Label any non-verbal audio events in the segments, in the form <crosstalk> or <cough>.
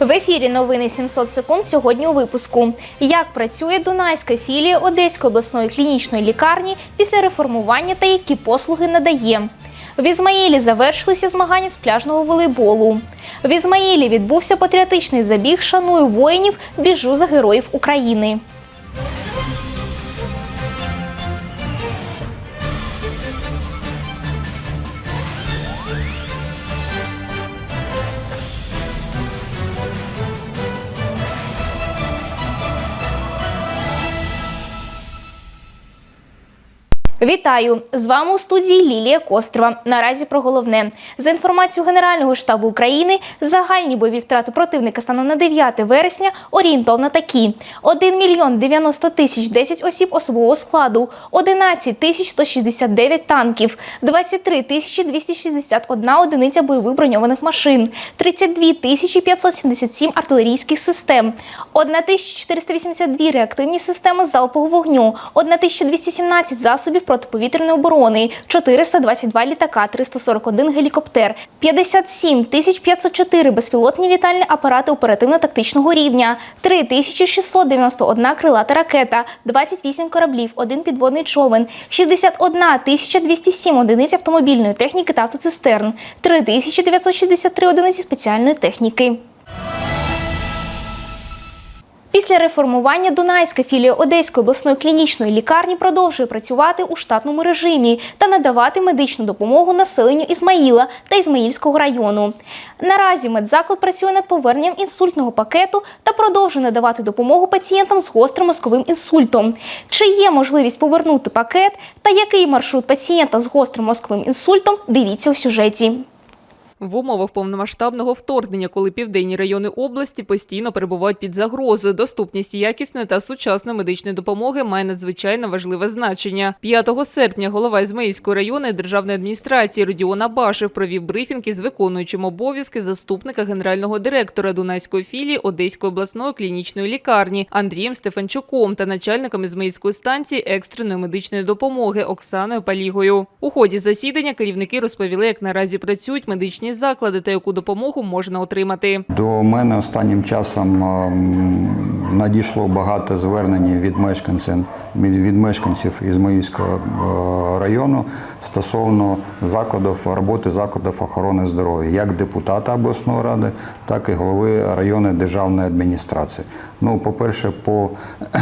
В ефірі новини 700 секунд сьогодні у випуску. Як працює Дунайська філія Одеської обласної клінічної лікарні після реформування та які послуги надає? В Ізмаїлі завершилися змагання з пляжного волейболу. В Ізмаїлі відбувся патріотичний забіг Шаную воїнів, біжу за героїв України. Вітаю! З вами у студії Лілія Кострова. Наразі про головне. За інформацією Генерального штабу України, загальні бойові втрати противника станом на 9 вересня орієнтовно такі: 1 мільйон 90 тисяч 10 осіб особового складу, 11 тисяч 169 танків, 23 тисячі 261 одиниця бойових броньованих машин, 32 тисячі 577 артилерійських систем, 1482 реактивні системи залпового вогню, 1217 засобів протиповітряної оборони, 422 літака, 341 гелікоптер, 57 504 безпілотні літальні апарати оперативно-тактичного рівня, 3691 крилата ракета, 28 кораблів, 1 підводний човен, 61 207 одиниць автомобільної техніки та автоцистерн, 3963 одиниці спеціальної техніки. Після реформування Дунайська філія Одеської обласної клінічної лікарні продовжує працювати у штатному режимі та надавати медичну допомогу населенню Ізмаїла та Ізмаїльського району. Наразі медзаклад працює над поверненням інсультного пакету та продовжує надавати допомогу пацієнтам з гострим мозковим інсультом. Чи є можливість повернути пакет та який маршрут пацієнта з гострим мозковим інсультом? Дивіться у сюжеті. В умовах повномасштабного вторгнення, коли південні райони області постійно перебувають під загрозою, доступність якісної та сучасної медичної допомоги має надзвичайно важливе значення. 5 серпня голова Ізмаїльської районної державної адміністрації Родіон Абашев провів брифінг із виконуючим обов'язки заступника генерального директора Дунайської філії Одеської обласної клінічної лікарні Андрієм Стефанчуком та начальником Ізмаїльської станції екстреної медичної допомоги Оксаною Палігою. У ході засідання керівники розповіли, як наразі працюють медичні заклади та яку допомогу можна отримати. До мене останнім часом ем, надійшло багато звернень від мешканців від мешканців Ізмаїльського е, району стосовно закладів роботи закладів охорони здоров'я, як депутата обласної ради, так і голови районної державної адміністрації. Ну, по-перше, по <clears throat>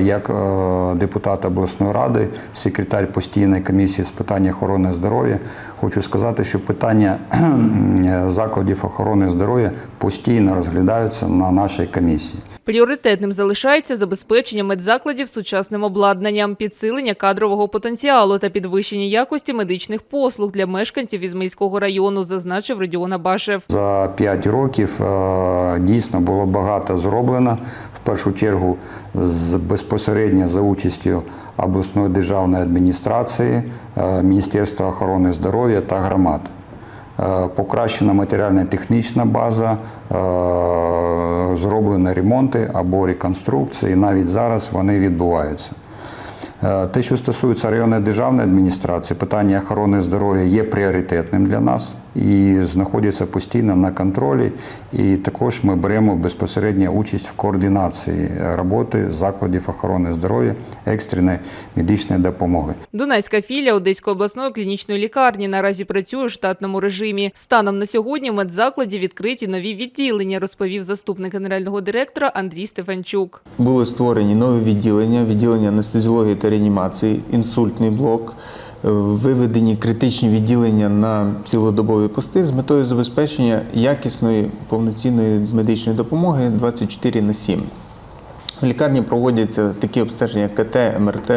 як е, депутат обласної ради, секретар постійної комісії з питань охорони здоров'я, хочу сказати, що питання <clears throat> закладів охорони здоров'я постійно розглядаються на нашій комісії. Пріоритетним залишається забезпечення медзакладів сучасним обладнанням, підсилення кадрового потенціалу та підвищення якості медичних послуг для мешканців Ізмаїльського району, зазначив Родіон Абашев. За 5 років е, дійсно було багато зроблено. В першу чергу безпосередньо за участю обласної державної адміністрації, е, Міністерства охорони здоров'я та громад. Е, Покращена матеріально-технічна база, е, зроблені ремонти або реконструкції, навіть зараз вони відбуваються. Е, Те, що стосується районної державної адміністрації, питання охорони здоров'я є пріоритетним для нас і знаходиться постійно на контролі. І також ми беремо безпосередню участь в координації роботи закладів охорони здоров'я екстреної медичної допомоги. Дунайська філія Одеської обласної клінічної лікарні наразі працює у штатному режимі. Станом на сьогодні в медзакладі відкриті нові відділення, розповів заступник генерального директора Андрій Стефанчук. Були створені нові відділення, відділення анестезіології та реанімації, інсультний блок, виведені критичні відділення на цілодобові пости з метою забезпечення якісної повноцінної медичної допомоги 24 на 7. В лікарні проводяться такі обстеження, як КТ, МРТ,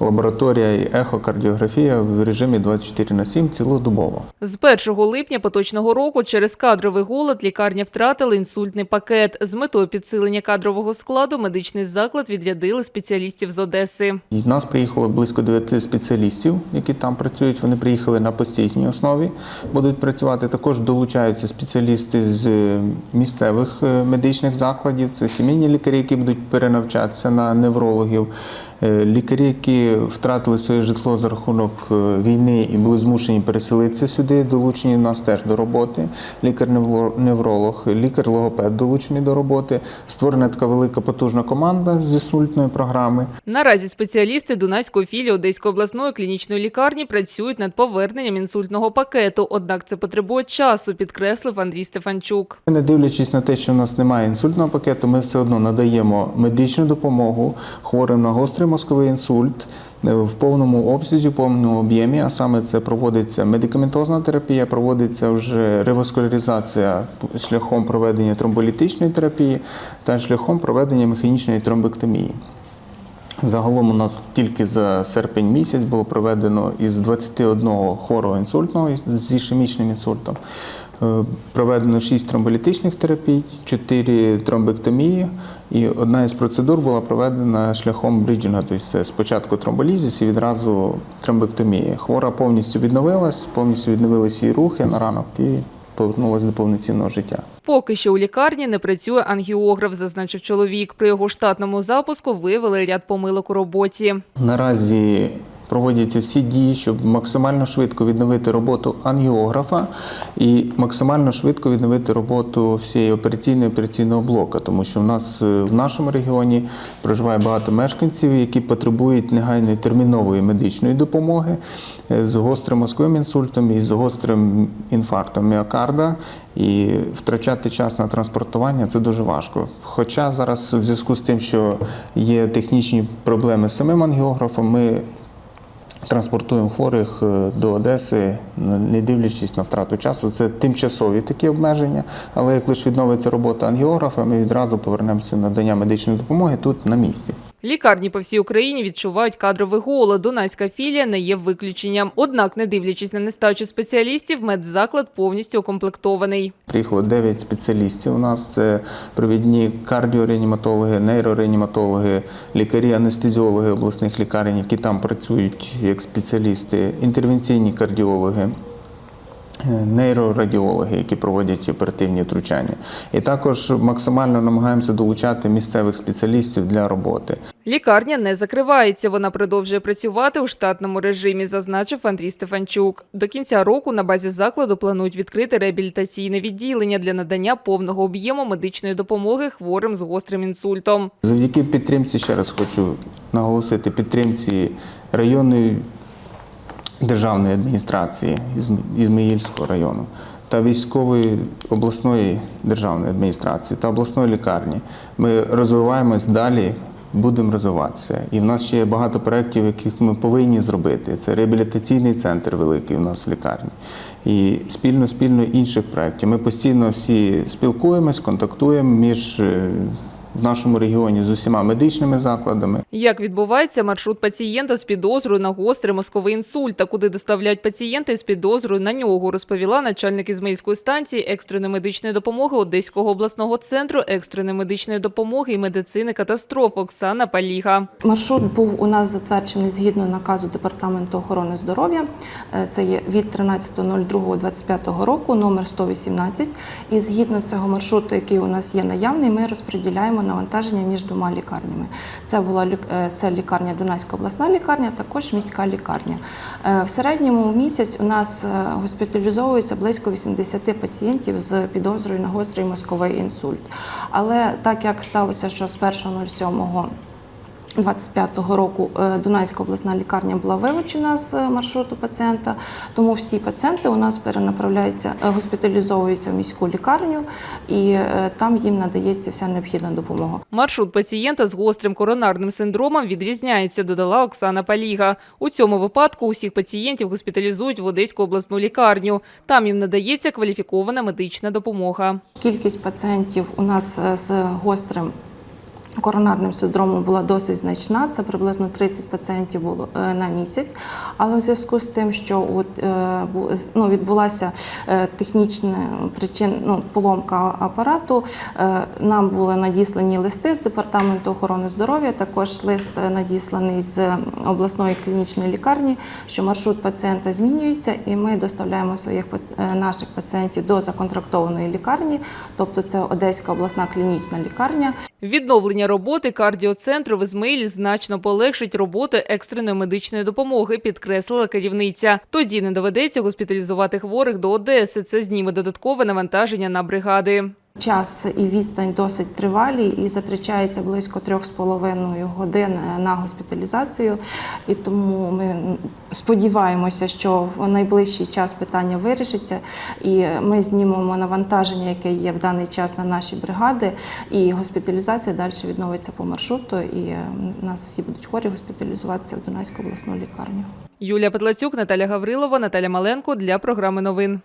лабораторія і ехокардіографія в режимі 24 на 7 цілодобово. З 1 липня поточного року через кадровий голод лікарня втратила інсультний пакет. З метою підсилення кадрового складу медичний заклад відрядили спеціалістів з Одеси. І нас приїхало близько 9 спеціалістів, які там працюють. Вони приїхали на постійній основі, будуть працювати. Також долучаються спеціалісти з місцевих е, медичних закладів. Це сімейні лікарі, які будуть перенавчатися на неврологів. Е, Лікарі, які втратили своє житло за рахунок е, війни і були змушені переселитися сюди, долучені нас теж до роботи. Лікар-невролог, лікар-логопед долучений до роботи. Створена така велика потужна команда з інсультної програми. Наразі спеціалісти Дунайської філії Одеської обласної клінічної лікарні працюють над поверненням інсультного пакету. Однак це потребує часу, підкреслив Андрій Стефанчук. Не дивлячись на те, що в нас немає інсультного пакету, ми все одно надаємо медичну допомогу хворим на гострий мозковий інсульт е, в повному обсязі, в повному об'ємі. А саме це проводиться медикаментозна терапія, проводиться вже реваскуляризація шляхом проведення тромболітичної терапії та шляхом проведення механічної тромбектомії. Загалом у нас тільки за серпень місяць було проведено із 21 хворого інсультного з ішемічним інсультом. Е, Проведено 6 тромболітичних терапій, 4 тромбектомії, і одна із процедур була проведена шляхом бріджинга, тобто спочатку тромболізис і відразу тромбектомія. Хвора повністю відновилась, повністю відновилися її рухи на ранок і повернулася до повноцінного життя. Поки що у лікарні не працює ангіограф, зазначив чоловік. При його штатному запуску виявили ряд помилок у роботі. Наразі проводяться всі дії, щоб максимально швидко відновити роботу ангіографа і максимально швидко відновити роботу всієї операційної операційного блока, тому що в нас е, в нашому регіоні проживає багато мешканців, які потребують негайної термінової медичної допомоги е, з гострим мозковим інсультом і з гострим інфарктом міокарда. І втрачати час на транспортування це дуже важко. Хоча зараз, в зв'язку з тим, що є технічні проблеми з самим ангіографом, ми транспортуємо хворих е, до Одеси, не дивлячись на втрату часу. Це тимчасові такі обмеження, але як лише відновиться робота ангіографа, ми відразу повернемося надання медичної допомоги тут на місці. Лікарні по всій Україні відчувають кадровий голод. Дунайська філія не є виключенням. Однак, не дивлячись на нестачу спеціалістів, медзаклад повністю укомплектований. Приїхало 9 спеціалістів. У нас це провідні кардіореаніматологи, нейрореаніматологи, лікарі-анестезіологи обласних лікарень, які там працюють як спеціалісти, інтервенційні кардіологи. е, Нейрорадіологи, які проводять оперативні втручання, і також максимально намагаємося долучати місцевих спеціалістів для роботи. Лікарня не закривається. Вона продовжує працювати у штатному режимі, зазначив Андрій Стефанчук. До кінця року на базі закладу планують відкрити реабілітаційне відділення для надання повного об'єму медичної допомоги хворим з гострим інсультом. Завдяки підтримці, ще раз хочу наголосити, підтримці районної державної адміністрації Ізм- Ізмаїльського району та військової обласної державної адміністрації та обласної лікарні. Ми розвиваємось далі. Будемо розвиватися. І в нас ще є багато проєктів, яких ми повинні зробити. Це реабілітаційний центр великий у нас в лікарні. І спільно спільно інших проєктів. Ми постійно всі спілкуємось, контактуємо між е, в нашому регіоні з усіма медичними закладами. Як відбувається маршрут пацієнта з підозрою на гострий мозковий інсульт та куди доставляють пацієнта з підозрою на нього, розповіла начальник Ізмаїльської станції екстреної медичної допомоги Одеського обласного центру екстреної медичної допомоги і медицини катастроф Оксана Паліга. Маршрут був у нас затверджений згідно наказу Департаменту охорони здоров'я. Е, Це є від 13.02.25 року, номер 118. І згідно цього маршруту, який у нас є наявний, ми розподіляємо навантаження між двома лікарнями. Це була е, це лікарня Дунайська обласна лікарня, також міська лікарня. Е, В середньому місяць у нас е, госпіталізовується близько 80 пацієнтів з підозрою на гострий мозковий інсульт. Але так як сталося, що з 1.07 25-го року е, Дунайська обласна лікарня була вилучена з е, маршруту пацієнта, тому всі пацієнти у нас перенаправляються, е, госпіталізовуються в міську лікарню, і там їм надається вся необхідна допомога. Маршрут пацієнта з гострим коронарним синдромом відрізняється, додала Оксана Паліга. У цьому випадку усіх пацієнтів госпіталізують в Одеську обласну лікарню. Там їм надається кваліфікована медична допомога. Кількість пацієнтів у нас з гострим коронарним синдромом була досить значна. Це приблизно 30 пацієнтів було е, на місяць. Але в зв'язку з тим, що от, е, ну, відбулася е, технічна причин, ну, поломка апарату, нам були надіслані листи з департаменту охорони здоров'я. Також лист надісланий з обласної клінічної лікарні, що маршрут пацієнта змінюється, і ми доставляємо своїх наших пацієнтів до законтрактованої лікарні, тобто це Одеська обласна клінічна лікарня. Відновлення роботи кардіоцентру в Ізмаїлі значно полегшить роботу екстреної медичної допомоги, підкреслила керівниця. Тоді не доведеться госпіталізувати хворих до Одеси. Це зніме додаткове навантаження на бригади. Час і відстань досить тривалі, і затрачається близько 3,5 годин на госпіталізацію. І тому ми сподіваємося, що в найближчий час питання вирішиться, і ми знімемо навантаження, яке є в даний час на наші бригади, і госпіталізація далі відновиться по маршруту. І е, нас всі будуть хворі госпіталізуватися в Донецьку обласну лікарню. Юлія Петлацюк, Наталя Гаврилова, Наталя Маленко для програми новин.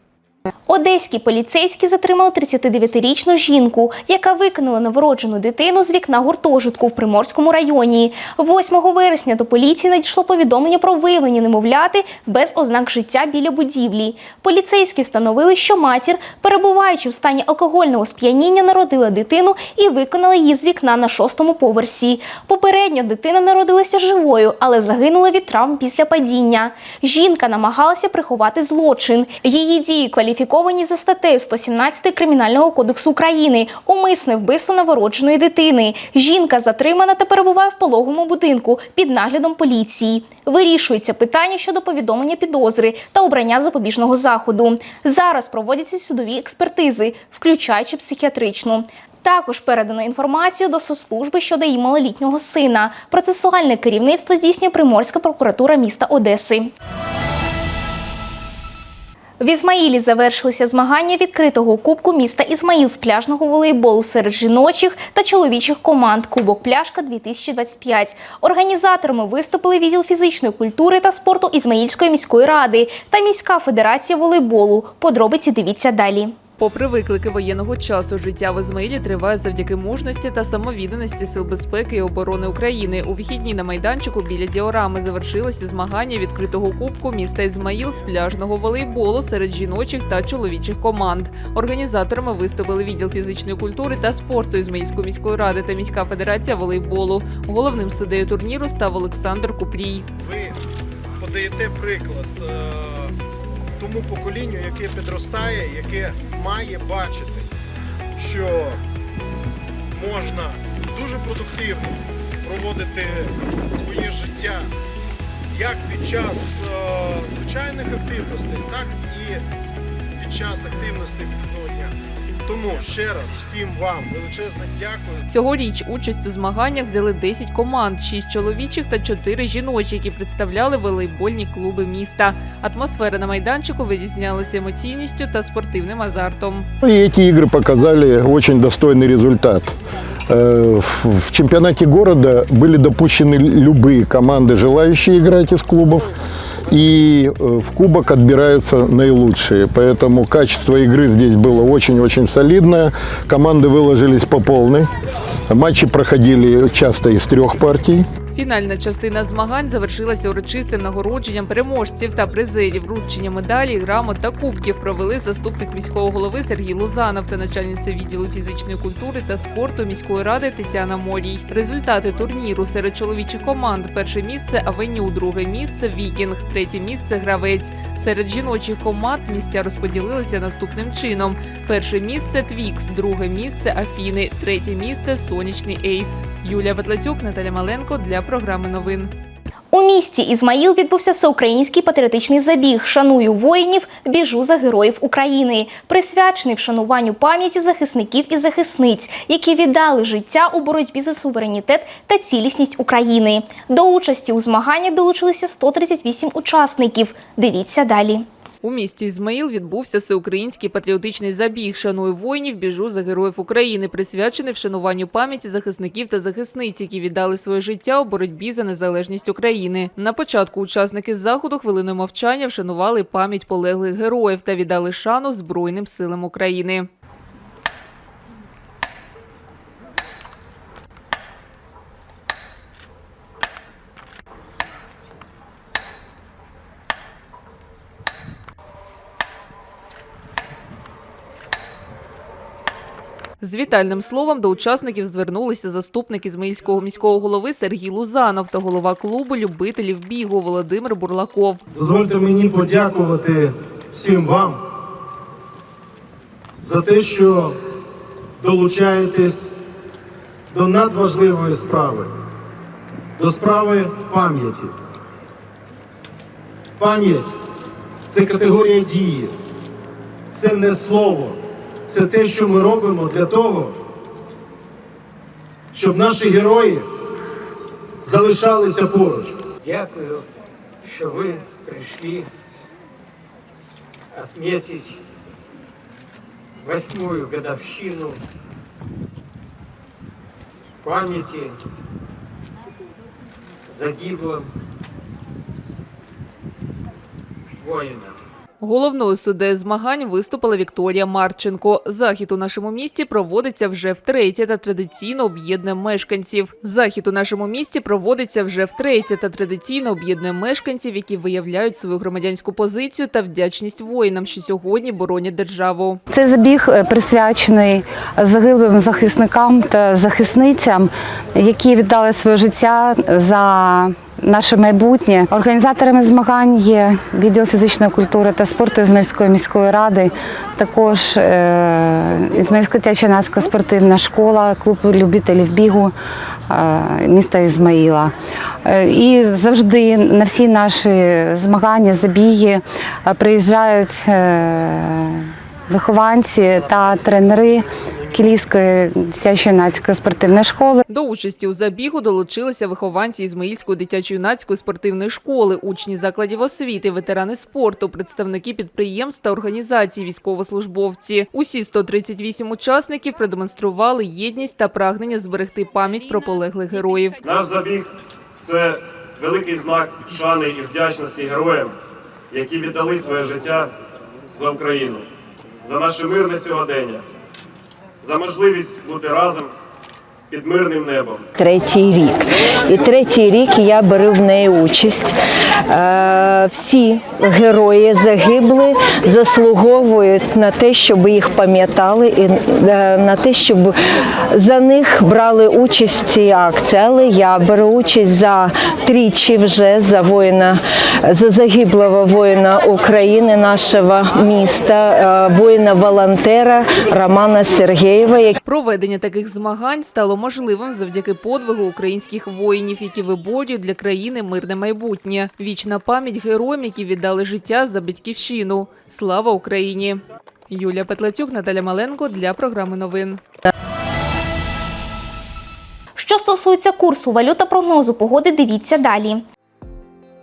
Одеські поліцейські затримали 39-річну жінку, яка викинула новороджену дитину з вікна гуртожитку в Приморському районі. 8 вересня до поліції надійшло повідомлення про виявлення немовляти без ознак життя біля будівлі. Поліцейські встановили, що матір, перебуваючи в стані алкогольного сп'яніння, народила дитину і виконала її з вікна на шостому поверсі. Попередньо дитина народилася живою, але загинула від травм після падіння. Жінка намагалася приховати злочин. Її дії кваліфіковані за статтею 117 Кримінального кодексу України умисне вбивство новородженої дитини. Жінка затримана та перебуває в пологовому будинку під наглядом поліції. Вирішується питання щодо повідомлення підозри та обрання запобіжного заходу. Зараз проводяться судові експертизи, включаючи психіатричну. Також передано інформацію до соцслужби щодо її малолітнього сина. Процесуальне керівництво здійснює Приморська прокуратура міста Одеси. В Ізмаїлі завершилися змагання відкритого кубку міста Ізмаїл з пляжного волейболу серед жіночих та чоловічих команд Кубок Пляшка 2025. Організаторами виступили відділ фізичної культури та спорту Ізмаїльської міської ради та міська федерація волейболу. Подробиці дивіться далі. Попри виклики воєнного часу, життя в Ізмаїлі триває завдяки мужності та самовідданості сил безпеки і оборони України. У вихідні на майданчику біля діорами завершилися змагання відкритого кубку міста Ізмаїл з пляжного волейболу серед жіночих та чоловічих команд. Організаторами виступили відділ фізичної культури та спорту Ізмаїльської міської ради та міська федерація волейболу. Головним суддею турніру став Олександр Купрій. ви подаєте приклад е, тому поколінню, яке підростає, яке має бачити, що можна дуже продуктивно проводити своє життя як під час е, звичайних активностей, так і під час дня. Тому ще раз всім вам величезне дякую. Цьогоріч участь у змаганнях взяли 10 команд, 6 чоловічих та 4 жіночі, які представляли волейбольні клуби міста. Атмосфера на майданчику вирізнялася емоційністю та спортивним азартом. Ну, И эти игры показали очень достойный результат. Э, В в чемпионате города были допущены любые команды, желающие играть из клубов. И э, в кубок отбираются наилучшие. Поэтому качество игры здесь было очень-очень солидное. Команды выложились по полной. Матчи проходили часто из трех партий. Фінальна частина змагань завершилася урочистим нагородженням переможців та призерів. Вручення медалі, грамот та кубків провели заступник міського голови Сергій Лузанов та начальниця відділу фізичної культури та спорту міської ради Тетяна Морій. Результати турніру серед чоловічих команд: перше місце Авеню, друге місце Вікінг, третє місце Гравець. Серед жіночих команд місця розподілилися наступним чином: перше місце Твікс, друге місце Афіни, третє місце Сонячний Ейс. Юлія Петлацюк, Наталя Маленко для програми новин. У місті Ізмаїл відбувся всеукраїнський патріотичний забіг Шаную воїнів, біжу за героїв України, присвячений вшануванню пам'яті захисників і захисниць, які віддали життя у боротьбі за суверенітет та цілісність України. До участі у змаганнях долучилися 138 учасників. Дивіться далі. У місті Ізмаїл відбувся всеукраїнський патріотичний забіг «Шаную воїнів, біжу за героїв України», присвячений вшануванню пам'яті захисників та захисниць, які віддали своє життя у боротьбі за незалежність України. На початку учасники заходу хвилиною мовчання вшанували пам'ять полеглих героїв та віддали шану Збройним силам України. З вітальним словом до учасників звернулися заступник Ізмаїльського міського голови Сергій Лузанов та голова клубу любителів бігу Володимир Бурлаков. Дозвольте мені подякувати всім вам за те, що долучаєтесь до надважливої справи, до справи пам'яті. Пам'ять це категорія дії, це не слово, це те, що ми робимо для того, щоб наші герої залишалися поруч. Дякую, що ви прийшли отметить восьмую годовщину памяти загиблым воинам. Головною суддею змагань виступила Вікторія Марченко. Захід у нашому місті проводиться вже втретє та традиційно об'єднує мешканців. Захід у нашому місті проводиться вже втретє та традиційно об'єднує мешканців, які виявляють свою громадянську позицію та вдячність воїнам, що сьогодні боронять державу. Цей забіг е, присвячений загиблим захисникам та захисницям, які віддали своє життя за наше майбутнє. Організаторами змагань є відділ фізичної культури та спорту Ізмаїльської міської ради, також е, Ізмаїльська тячанацька спортивна школа, клуб любителів бігу е, міста Ізмаїла. Е, І завжди на всі наші змагання, забіги приїжджають вихованці та тренери Кілійської дитячо-юнацької спортивної школи. До участі у забігу долучилися вихованці Ізмаїльської дитячо-юнацької спортивної школи, учні закладів освіти, ветерани спорту, представники підприємств та організацій, військовослужбовці. Усі 138 учасників продемонстрували єдність та прагнення зберегти пам'ять про полеглих героїв. Наш забіг це великий знак шани і вдячності героям, які віддали своє життя за Україну, за наше мирне сьогодення, за можливість бути разом під мирним небом. третій рік. І третій рік я беру в неї участь. Е, Всі герої загибли заслуговують на те, щоб їх пам'ятали і е, на те, щоб за них брали участь в цій акції. Але я беру участь за тричі вже за воїна, за загиблого воїна України, нашого міста, е, воїна-волонтера Романа Сергєєва, Проведення таких змагань стало можливим завдяки подвигу українських воїнів, які виборюють для країни мирне майбутнє. Вічна пам'ять героям, які віддали життя за батьківщину. Слава Україні! Юлія Петлацюк, Наталя Маленко для програми новин. Що стосується курсу валюта прогнозу погоди, дивіться далі.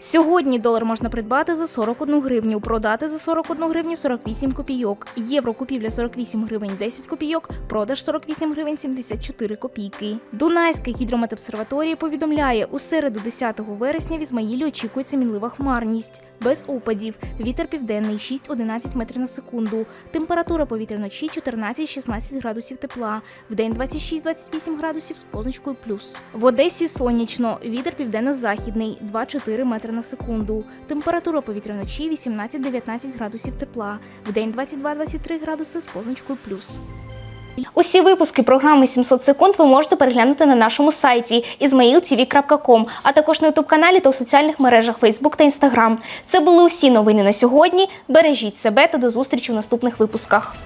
Сьогодні долар можна придбати за 41 гривню, продати за 41 гривню 48 копійок. Євро купівля 48 гривень 10 копійок, продаж 48 гривень 74 копійки. Дунайська гідрометобсерваторія повідомляє, у середу 10 вересня в Ізмаїлі очікується мінлива хмарність. Без опадів. Вітер південний 6-11 метрів на секунду. Температура повітря вночі 14-16 градусів тепла. Вдень 26-28 градусів з позначкою плюс. В Одесі сонячно. Вітер південно-західний 2-4 метри на секунду. Температура повітря вночі 18-19 градусів тепла. Вдень 22-23 градуси з позначкою плюс. Усі випуски програми 700 секунд ви можете переглянути на нашому сайті izmailtv.com, а також на ютуб каналі та у соціальних мережах Facebook та Instagram. Це були усі новини на сьогодні. Бережіть себе та до зустрічі у наступних випусках.